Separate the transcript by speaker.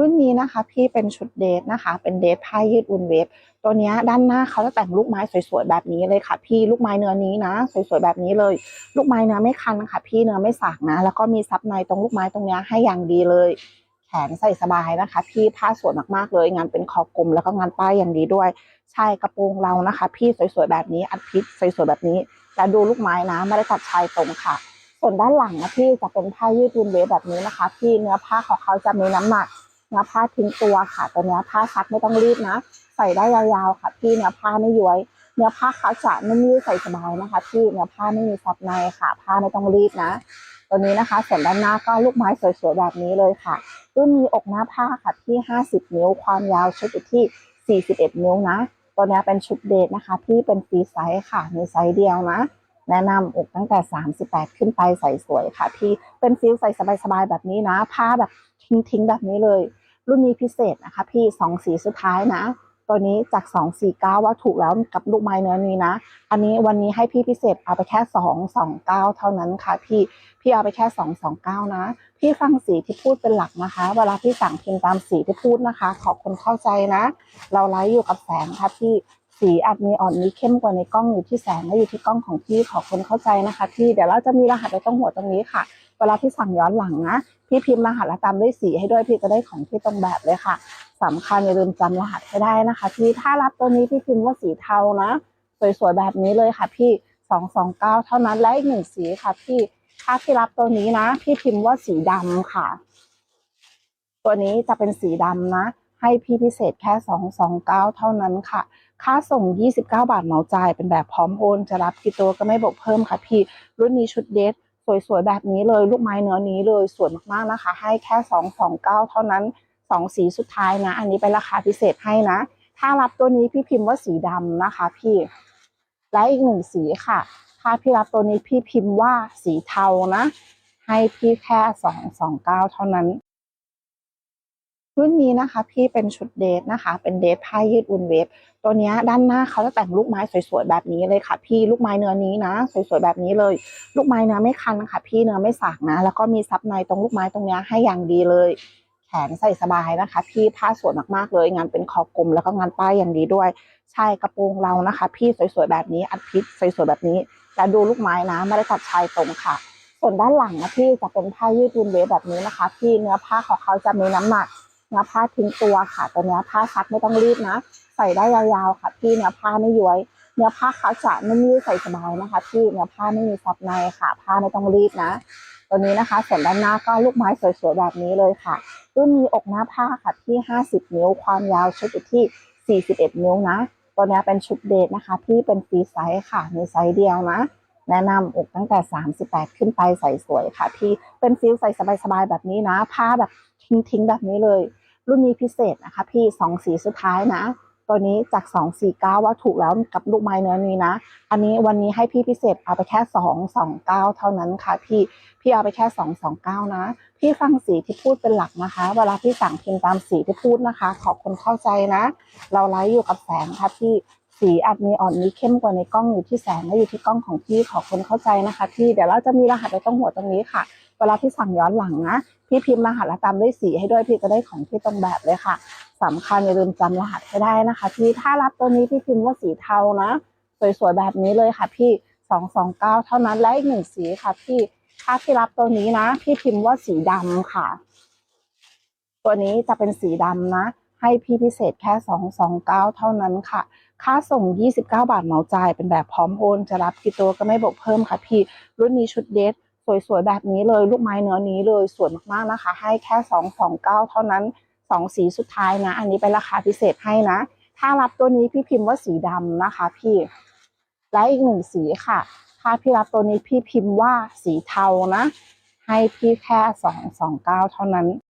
Speaker 1: รุ่นนี้นะคะ พี่เป็นชุดเดทนะคะ เป็นเดทผ้ายืดอุ่นเวฟตัวนี้ด้านหน้าเขาจะแต่งลูกไม้สวยๆแบบนี้เลยค่ะ พี่ลูกไม้เนื้อนี้นะสวยๆแบบนี้เลย ลูกไม้เนื้อไม่คันค่ะ พี่เนื้อไม่สากนะ แล้วก็มีซับในตรงลูกไม้ตรงนี้ให้อย่างดีเลย แขนใส่สบายนะคะ พี่ผ้าสวยมากๆเลย งานเป็นคอกลมแล้วก็งานป้ายอย่างดีด้วยใช่กระโปรงเรานะคะ พี่สวยๆแบบนี้อัดพิษสวยๆแบบนี้แล้วดูลูกไม้นะไม่ได้ตัดชายตรงค่ะ ส่วนด้านหลังนะพี่จะเป็นผ้ายืดอุ่นเวฟแบบนี้นะคะ พี่เนื้อผ้าของเขาจะมีน้ำหนัก เนื้อผ้าทิ้งตัวค่ะตัวเนี้ยผ้าซักไม่ต้องรีดนะ ใส่ได้ยาวๆค่ะพี่เนื้อผ้าไม่ย้วย เนื้อผ้าเขาจะนุ่มยืดใส่สบายนะคะ พี่เนื้อผ้าไม่มีซับในค่ะ ผ้าไม่ต้องรีดนะ ตัวนี้นะคะ ส่วนด้านหน้าก็ลูกไม้สวยๆแบบนี้เลยค่ะรุ่นมีอกหน้าผ้าค่ะที่ 50 นิ้วความยาวชุดอยู่ที่ 41 นิ้วนะ ตัวเนี้ยเป็นชุดเดทนะคะที่เป็นฟรีไซส์ค่ะมีไซส์เดียวนะแนะนำอกตั้งแต่ 38 ขึ้นไปใส่สวยค่ะ พี่เป็นฟิลใส่สบายๆแบบนี้นะ ผ้าแบบทิ้งๆแบบนี้เลย รุ่นนี้พิเศษนะคะพี่สองสีสุดท้ายนะ ตัวนี้จาก 249 ว่าถูกแล้วกับลูกไม้เนื้อนี้นะ อันนี้วันนี้ให้พี่พิเศษเอาไปแค่ 229 เท่านั้นค่ะพี่พี่เอาไปแค่ 229 นะ พี่ฟังสีที่พูดเป็นหลักนะคะ เวลาพี่สั่งพิมพ์ตามสีที่พูดนะคะ ขอบคุณเข้าใจนะ เราไลฟ์อยู่กับแสงค่ะพี่ สีอาจมีอ่อนมีเข้มกว่าในกล้องอยู่ที่แสงและอยู่ที่กล้องของพี่ขอคุณเข้าใจนะคะพี่เดี๋ยวเราจะมีรหัสไว้ตรงหัวตรงนี้ค่ะ เวลาพี่สั่งย้อนหลังนะพี่พิมพ์รหัสและตามด้วยสีให้ด้วยพี่จะได้ของที่ตรงแบบเลยค่ะสำคัญอย่าลืมจำรหัสให้ได้นะคะพี่ถ้ารับตัวนี้พี่พิมพ์ว่าสีเทานะสวยๆแบบนี้เลยค่ะพี่สองสองเก้าเท่านั้นและอีกหนึ่งสีค่ะพี่ถ้าพี่รับตัวนี้นะ พี่พิมพ์ว่าสีดำค่ะ ตัวนี้จะเป็นสีดำนะ ให้พี่พิเศษแค่สองสองเก้าเท่านั้นค่ะ ค่าส่ง 29 บาทเหมาจ่าย เป็นแบบพร้อมโอน จะรับกี่ตัวก็ไม่บวกเพิ่มค่ะพี่ รุ่นนี้ชุดเดทสวยๆ แบบนี้เลย ลูกไม้เนื้อนี้เลย สวยมากๆนะคะ ให้แค่ 229 เท่านั้น 2 สีสุดท้ายนะ อันนี้เป็นราคาพิเศษให้นะ ถ้ารับตัวนี้พี่พิมพ์ว่าสีดำนะคะพี่ และอีกหนึ่งสีค่ะ ถ้าพี่รับตัวนี้พี่พิมพ์ว่าสีเทานะ ให้พี่แค่ 229 เท่านั้น รุ่นนี้นะคะ พี่เป็นชุดเดทนะคะ เป็นเดทผ้ายืดอุ่นเวฟตัวนี้ด้านหน้าเขาจะแต่งลูกไม้สวยๆแบบนี้เลยค่ะ พี่ลูกไม้เนื้อนี้นะ สวยๆแบบนี้เลย ลูกไม้เนื้อไม่คันค่ะ พี่เนื้อไม่สากนะ แล้วก็มีซับในตรงลูกไม้ตรงนี้ให้อย่างดีเลย แขนใส่สบายนะคะ พี่ผ้าสวยมากๆเลย งานเป็นคอกลมแล้วก็งานป้ายอย่างดีด้วยใช่กระโปรงเรานะคะ พี่สวยๆแบบนี้อัดพิษสวยๆแบบนี้แล้วดูลูกไม้นะไม่ได้ตัดชายตรงค่ะ ส่วนด้านหลังนะพี่จะเป็นผ้ายืดอุ่นเวฟแบบนี้นะคะ พี่เนื้อผ้าของเขาจะมีน้ำหนัก เนื้อผ้าทิ้งตัวค่ะตัวเนี้ยผ้าซักไม่ต้องรีดนะ ใส่ได้ยาวๆค่ะพี่เนื้อผ้าไม่ย้วย เนื้อผ้าเขาจะนุ่มยืดใส่สบายนะคะ พี่เนื้อผ้าไม่มีซับในค่ะ ผ้าไม่ต้องรีดนะ ตัวนี้นะคะ ส่วนด้านหน้าก็ลูกไม้สวยๆแบบนี้เลยค่ะรุ่นมีอกหน้าผ้าค่ะที่ 50 นิ้วความยาวชุดอยู่ที่ 41 นิ้วนะ ตัวเนี้ยเป็นชุดเดทนะคะที่เป็นฟรีไซส์ค่ะมีไซส์เดียวนะแนะนำอกตั้งแต่ 38 ขึ้นไปใส่สวยค่ะ พี่เป็นฟิลใส่สบายๆแบบนี้นะ ผ้าแบบทิ้งๆแบบนี้เลย รุ่นนี้พิเศษนะคะพี่สองสีสุดท้ายนะ ตัวนี้จาก 249 ว่าถูกแล้วกับลูกไม้เนื้อนี้นะ อันนี้วันนี้ให้พี่พิเศษเอาไปแค่ 229 เท่านั้นค่ะพี่พี่เอาไปแค่ 229 นะ พี่ฟังสีที่พูดเป็นหลักนะคะ เวลาพี่สั่งพิมพ์ตามสีที่พูดนะคะ ขอบคุณเข้าใจนะ เราไลฟ์อยู่กับแสงค่ะพี่สีอาจมีอ่อนมีเข้มกว่าในกล้องอยู่ที่แสงและอยู่ที่กล้องของพี่ขอคุณเข้าใจนะคะพี่เดี๋ยวเราจะมีรหัสไว้ตรงหัวตรงนี้ค่ะ เวลาพี่สั่งย้อนหลังนะ พี่พิมพ์รหัสและตามด้วยสีให้ด้วยพี่จะได้ของที่ตรงแบบเลยค่ะสำคัญอย่าลืมจำรหัสให้ได้นะคะ พี่ถ้ารับตัวนี้พี่พิมพ์ว่าสีเทานะสวยๆแบบนี้เลยค่ะ พี่สองสองเก้าเท่านั้นและอีกหนึ่งสีค่ะ พี่ถ้าพี่รับตัวนี้นะ พี่พิมพ์ว่าสีดำค่ะ ตัวนี้จะเป็นสีดำนะ ให้พี่พิเศษแค่สองสองเก้าเท่านั้นค่ะค่าส่ง 29 บาทเหมาจ่าย เป็นแบบพร้อมโอน จะรับกี่ตัวก็ไม่บวกเพิ่มค่ะพี่ รุ่นนี้ชุดเดท สวยๆแบบนี้เลยลูกไม้เนื้อนี้เลยสวยมากๆนะคะ ให้แค่สองสองเก้าเท่านั้นสองสีสุดท้ายนะ อันนี้เป็นราคาพิเศษให้นะ ถ้ารับตัวนี้พี่พิมพ์ว่าสีดำนะคะ พี่ และอีกหนึ่งสีค่ะ ถ้าพี่รับตัวนี้พี่พิมพ์ว่าสีเทานะ ให้พี่แค่สองสองเก้าเท่านั้น